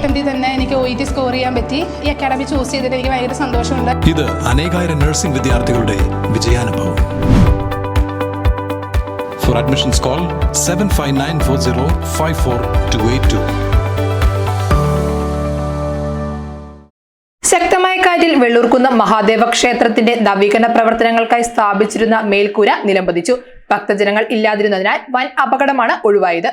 അറ്റംപ്റ്റിൽ തന്നെ എനിക്ക് O E T score ചെയ്യാൻ പറ്റി. ഈ അക്കാഡമി ചൂസ് ചെയ്തിട്ട് എനിക്ക് ഭയങ്കര സന്തോഷമുണ്ട്. ഇത് അനേകായിരം നഴ്സിംഗ് വിദ്യാർത്ഥികളുടെ വിജയാനുഭവം. For admissions call seven five nine four zero five four two eight two ശക്തമായ കാറ്റിൽ വെള്ളൂർക്കുന്ന് മഹാദേവ ക്ഷേത്രത്തിന്റെ നവീകരണ പ്രവർത്തനങ്ങൾക്കായി സ്ഥാപിച്ചിരുന്ന മേൽക്കൂര നിലംപതിച്ചു. ഭക്തജനങ്ങൾ ഇല്ലാതിരുന്നതിനാൽ വൻ അപകടമാണ് ഒഴിവായത്.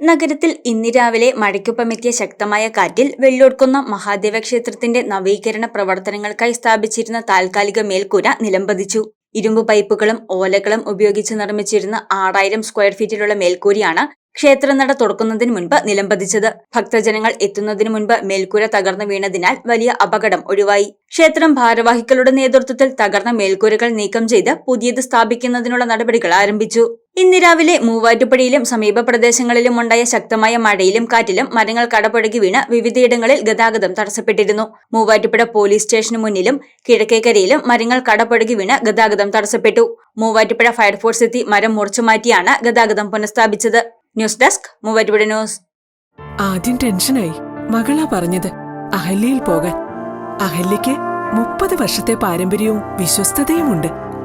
നഗരത്തിൽ ഇന്ന് രാവിലെ മഴയ്ക്കൊപ്പമെത്തിയ ശക്തമായ കാറ്റിൽ വെള്ളോർക്കുന്ന മഹാദേവ ക്ഷേത്രത്തിന്റെ നവീകരണ പ്രവർത്തനങ്ങൾക്കായി സ്ഥാപിച്ചിരുന്ന താൽക്കാലിക മേൽക്കൂര നിലംപതിച്ചു. ഇരുമ്പ് പൈപ്പുകളും ഓലകളും ഉപയോഗിച്ച് നിർമ്മിച്ചിരുന്ന ആറായിരം സ്ക്വയർ ഫീറ്റിലുള്ള മേൽക്കൂരയാണ് ക്ഷേത്രനട തുറക്കുന്നതിന് മുൻപ് നിലംപതിച്ചത്. ഭക്തജനങ്ങൾ എത്തുന്നതിന് മുൻപ് മേൽക്കൂര തകർന്നു വീണതിനാൽ വലിയ അപകടം ഒഴിവായി. ക്ഷേത്രം ഭാരവാഹികളുടെ നേതൃത്വത്തിൽ തകർന്ന മേൽക്കൂരകൾ നീക്കം ചെയ്ത് പുതിയത് സ്ഥാപിക്കുന്നതിനുള്ള നടപടികൾ ആരംഭിച്ചു. ഇന്ന് രാവിലെ മൂവാറ്റുപുഴയിലും സമീപ പ്രദേശങ്ങളിലും ഉണ്ടായ ശക്തമായ മഴയിലും കാറ്റിലും മരങ്ങൾ കടപുഴകി വീണ് വിവിധയിടങ്ങളിൽ ഗതാഗതം തടസ്സപ്പെട്ടിരുന്നു. മൂവാറ്റുപുഴ പോലീസ് സ്റ്റേഷന് മുന്നിലും കിഴക്കേക്കരയിലും മരങ്ങൾ കടപുഴകി വീണ് ഗതാഗതം തടസ്സപ്പെട്ടു. മൂവാറ്റുപുഴ ഫയർഫോഴ്സ് എത്തി മരം മുറിച്ചു മാറ്റിയാണ് ഗതാഗതം പുനഃസ്ഥാപിച്ചത്. News desk Muvattupuzha news. ആദ്യം ടെൻഷനായി. മകളാ പറഞ്ഞത് അഹല്യയിൽ പോകാൻ. അഹല്യയ്ക്ക് മുപ്പത് വർഷത്തെ പാരമ്പര്യവും വിശ്വസ്തതയുമുണ്ട്.